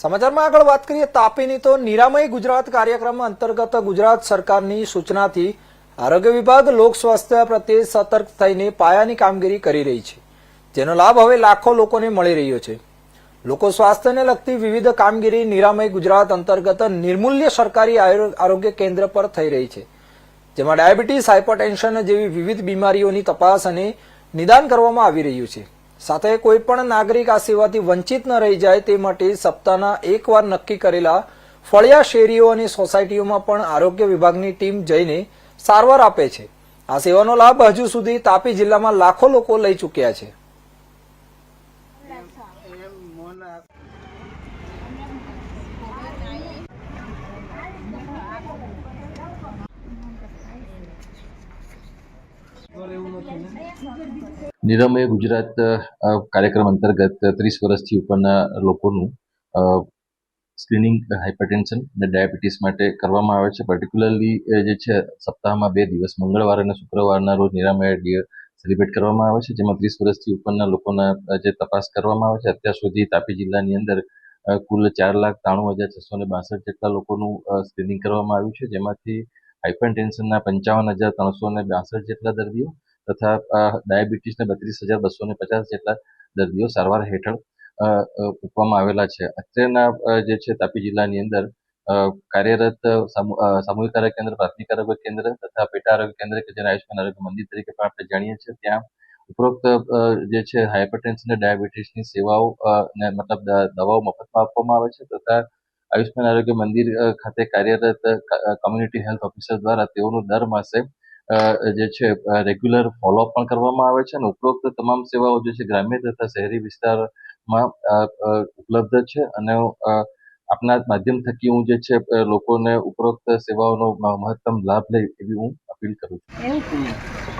સમાચારમાં આગળ વાત કરીએ, તાપીની તો નિરામય ગુજરાત કાર્યક્રમ અંતર્ગત ગુજરાત સરકારની સૂચનાથી આરોગ્ય વિભાગ લોક સ્વાસ્થ્ય પ્રત્યે સતર્ક થઈને પાયાની કામગીરી કરી રહી છે, જેનો લાભ હવે લાખો લોકોને મળી રહ્યો છે. લોકો સ્વાસ્થ્યને લગતી વિવિધ કામગીરી નિરામય ગુજરાત અંતર્ગત નિર્મૂલ્ય સરકારી આરોગ્ય કેન્દ્ર પર થઈ રહી છે, જેમાં ડાયાબિટીસ હાઇપરટેન્શન જેવી વિવિધ બીમારીઓની તપાસ અને નિદાન કરવામાં આવી રહ્યું છે. સાથે કોઈ પણ નાગરિક આ સેવાથી વંચિત ન રહી જાય તે માટે સપ્તાહના એકવાર નક્કી કરેલા ફળિયા શેરીઓ અને સોસાયટીઓમાં પણ આરોગ્ય વિભાગની ટીમ જઈને સારવાર આપે છે. આ સેવાનો લાભ હજુ સુધી તાપી જિલ્લામાં લાખો લોકો લઈ ચૂક્યા છે. નિરમય ગુજરાત કાર્યક્રમ અંતર્ગત ત્રીસ વર્ષથી ઉપરના લોકોનું સ્ક્રીનિંગ હાઇપરટેન્શન અને ડાયાબિટીસ માટે કરવામાં આવે છે. પર્ટિક્યુલરલી જે છે, સપ્તાહમાં બે દિવસ, મંગળવાર અને શુક્રવારના રોજ નિરામય ડે સેલિબ્રેટ કરવામાં આવે છે, જેમાં ત્રીસ વર્ષથી ઉપરના લોકોના જે તપાસ કરવામાં આવે છે. અત્યાર સુધી તાપી જિલ્લાની અંદર કુલ ચાર લાખ ત્રાણું હજાર છસો ને બાસઠ જેટલા લોકોનું સ્ક્રીનિંગ કરવામાં આવ્યું છે, જેમાંથી હાઇપરટેન્શનના પંચાવન હજાર ત્રણસો ને બાસઠ જેટલા દર્દીઓ તથા ડાયાબિટીસના બત્રીસ હજાર બસો ને પચાસ જેટલા દર્દીઓ સારવાર હેઠળ મૂકવામાં આવેલા છે. અત્યારના જે છે તાપી જિલ્લાની અંદર કાર્યરત સામૂહિક આરોગ્ય કેન્દ્ર, પ્રાથમિક આરોગ્ય કેન્દ્ર તથા પેટા આરોગ્ય કેન્દ્ર કે જેને આયુષ્માન આરોગ્ય મંદિર તરીકે પણ આપણે જાણીએ છીએ, ત્યાં ઉપરોક્ત જે છે હાઇપરટેન્શન અને ડાયાબિટીસની સેવાઓ ને મતલબ દવાઓ મફતમાં આપવામાં આવે છે તથા આયુષ્માન આરોગ્ય મંદિર ખાતે કાર્યરત કમ્યુનિટી હેલ્થ ઓફિસર દ્વારા તેઓનું દર માસે જે છે રેગ્યુલર ફોલોઅપ પણ કરવામાં આવે છે અને ઉપરોક્ત તમામ સેવાઓ જે છે ગ્રામ્ય તથા શહેરી વિસ્તારમાં ઉપલબ્ધ છે અને આપના માધ્યમ થકી હું જે છે લોકોને ઉપરોક્ત સેવાઓનો મહત્તમ લાભ લે એવી હું અપીલ કરું છું.